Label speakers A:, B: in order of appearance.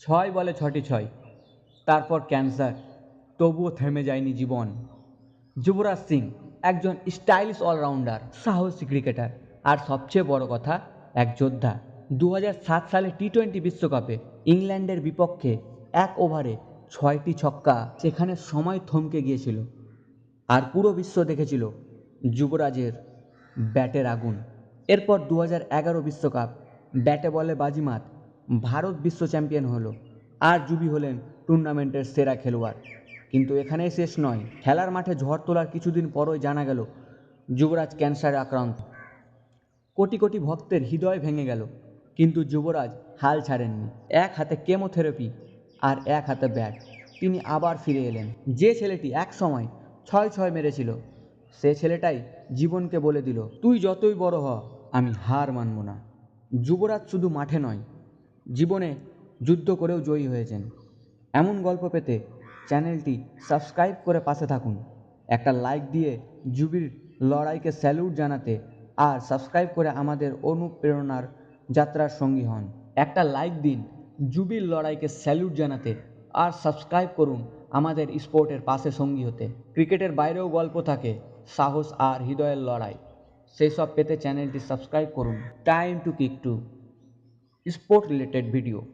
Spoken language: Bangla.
A: ছয় বলে ছটি ছয়। তারপর ক্যান্সার। তবুও থেমে যায়নি জীবন। যুবরাজ সিং একজন স্টাইলিশ অলরাউন্ডার, সাহসী ক্রিকেটার। আর সবচেয়ে বড় কথা, এক যোদ্ধা। দু হাজার সাত সালে টি টোয়েন্টি বিশ্বকাপে ইংল্যান্ডের বিপক্ষে এক ওভারে ছয়টি ছক্কা সেখানে সময় থমকে গিয়েছিল। আর পুরো বিশ্ব দেখেছিল যুবরাজের ব্যাটের আগুন। এরপর দু বিশ্বকাপ ব্যাটে বলে বাজিমাত ভারত বিশ্ব চ্যাম্পিয়ন হলো আর জুবি হলেন টুর্নামেন্টের সেরা খেলোয়াড়। কিন্তু এখানেই শেষ নয়, খেলার মাঠে ঝড় তোলার কিছুদিন পরই জানা গেল যুবরাজ ক্যান্সারে আক্রান্ত। কোটি কোটি ভক্তের হৃদয় ভেঙে গেল, কিন্তু যুবরাজ হাল ছাড়েননি। এক হাতে কেমোথেরাপি আর এক হাতে ব্যাট। তিনি আবার ফিরে এলেন। যে ছেলেটি এক সময় ছয় ছয় মেরেছিল, সে ছেলেটাই জীবনকে বলে দিল, তুই যতই বড় হ, আমি হার মানব না। যুবরাজ শুধু মাঠে নয় জীবনে যুদ্ধ করেও জয়ী হয়েছেন। এমন গল্প পেতে চ্যানেলটি সাবস্ক্রাইব করে পাশে থাকুন। একটা লাইক দিয়ে জুবির লড়াইকে স্যালুট জানাতে আর সাবস্ক্রাইব করে আমাদের অনুপ্রেরণার যাত্রার সঙ্গী হন। একটা লাইক দিন, জুবির লড়াইকে স্যালুট জানাতে আর সাবস্ক্রাইব করুন আমাদের স্পোর্টের পাশে সঙ্গী হতে। ক্রিকেটের বাইরেও গল্প থাকে, সাহস আর হৃদয়ের লড়াই। সেই সব পেতে চ্যানেলটি সাবস্ক্রাইব করুন। Time to kick two. sport related video.